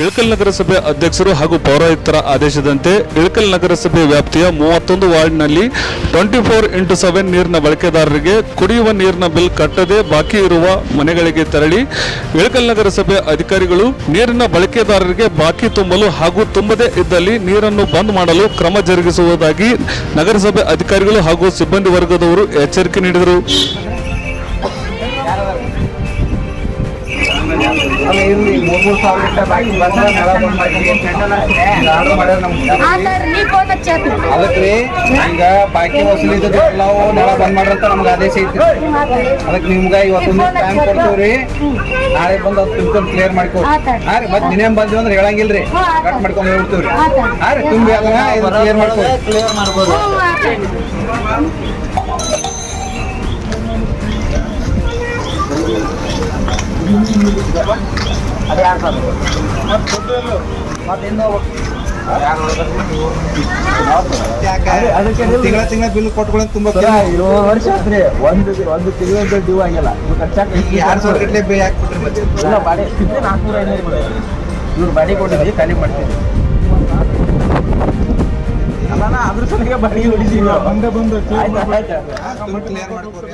ಇಳಕಲ್ ನಗರಸಭೆ ಅಧ್ಯಕ್ಷರು ಹಾಗೂ ಪೌರಾಯುಕ್ತರ ಆದೇಶದಂತೆ ಇಳಕಲ್ ನಗರಸಭೆ ವ್ಯಾಪ್ತಿಯ ಮೂವತ್ತೊಂದು ವಾರ್ಡ್ನಲ್ಲಿ ಟ್ವೆಂಟಿ ಫೋರ್ ಇಂಟು ಸೆವೆನ್ ನೀರಿನ ಬಳಕೆದಾರರಿಗೆ ಕುಡಿಯುವ ನೀರಿನ ಬಿಲ್ ಕಟ್ಟದೆ ಬಾಕಿ ಇರುವ ಮನೆಗಳಿಗೆ ತೆರಳಿ ಇಳಕಲ್ ನಗರಸಭೆ ಅಧಿಕಾರಿಗಳು ನೀರಿನ ಬಳಕೆದಾರರಿಗೆ ಬಾಕಿ ತುಂಬಲು ಹಾಗೂ ತುಂಬದೇ ಇದ್ದಲ್ಲಿ ನೀರನ್ನು ಬಂದ್ ಮಾಡಲು ಕ್ರಮ ಜರುಗಿಸುವುದಾಗಿ ನಗರಸಭೆ ಅಧಿಕಾರಿಗಳು ಹಾಗೂ ಸಿಬ್ಬಂದಿ ವರ್ಗದವರು ಎಚ್ಚರಿಕೆ ನೀಡಿದರು. ಅದಕ್ರಿ ಈಗ ಬಾಕಿ ವಸೂಲಿ ನಾವು ನೆಲ ಬಂದ್ ಮಾಡ್ರಂತ ಅಂತ ನಮ್ಗೆ ಆದೇಶ ಐತಿ ಅದಕ್ಕೆ ನಿಮ್ಗೆ ಇವತ್ತೊಂದು ಟೈಮ್ ಕೊಡ್ತೀವ್ರಿ. ನಾಳೆ ಬಂದು ಅದು ತುಂಬ್ಕೊಂಡು ಕ್ಲಿಯರ್ ಮಾಡ್ಕೊಡಿ ಆತಾಡ್ರಿ. ಹಾ ರೀ ಮತ್ತೆ ದಿನೇ ಬಂದ್ವಿ ಅಂದ್ರೆ ಹೇಳಂಗಿಲ್ರಿ. ಕಟ್ ಮಾಡ್ಕೊಂಡು ಹೇಳ್ತೀವ್ರಿ ಆತಾಡ್ರಿ. ಹಾ ರೀ ತುಂಬಿ ಅದನ್ನ ಕ್ಲಿಯರ್ ಮಾಡ್ಕೊಡಿ ಕ್ಲಿಯರ್ ಮಾಡ್ಬೋದು ಅದು ತಿಂಗಳ ತಿಂಗಳ ಬಿಲ್ ಕೊಟ್ಕೊಳ್ಳೋದು ತುಂಬಾ ಏಳು ವರ್ಷ ಆತ್ರಿ ಒಂದು ಒಂದು ತಿಂಗಳ ಡ್ಯೂ ಆಗಿಲ್ಲ ಯಾರು ಸಾವಿರ ಗಟ್ಟಲೆ ಬೇ ಹಾಕ್ಬಿಟ್ರಿ ಮತ್ತೆ ಇಲ್ಲ ಬಾಡಿ ನಾಲ್ಕುನೂರ ಐನೂರು ಇವ್ರು ಬಾಡಿ ಕೊಟ್ಟಿದ್ವಿ ಖಾಲಿ ಮಾಡ್ತೀವಿ ಅಲ್ಲ ಅದ್ರ ಸಲಿಗೆ ಬಾಡಿಗೆ ಹೊಡಿತೀವಿ ಬಂದ ಬಂದು ಕ್ಲಿಯರ್ ಮಾಡ್ಕೊಡ್ರಿ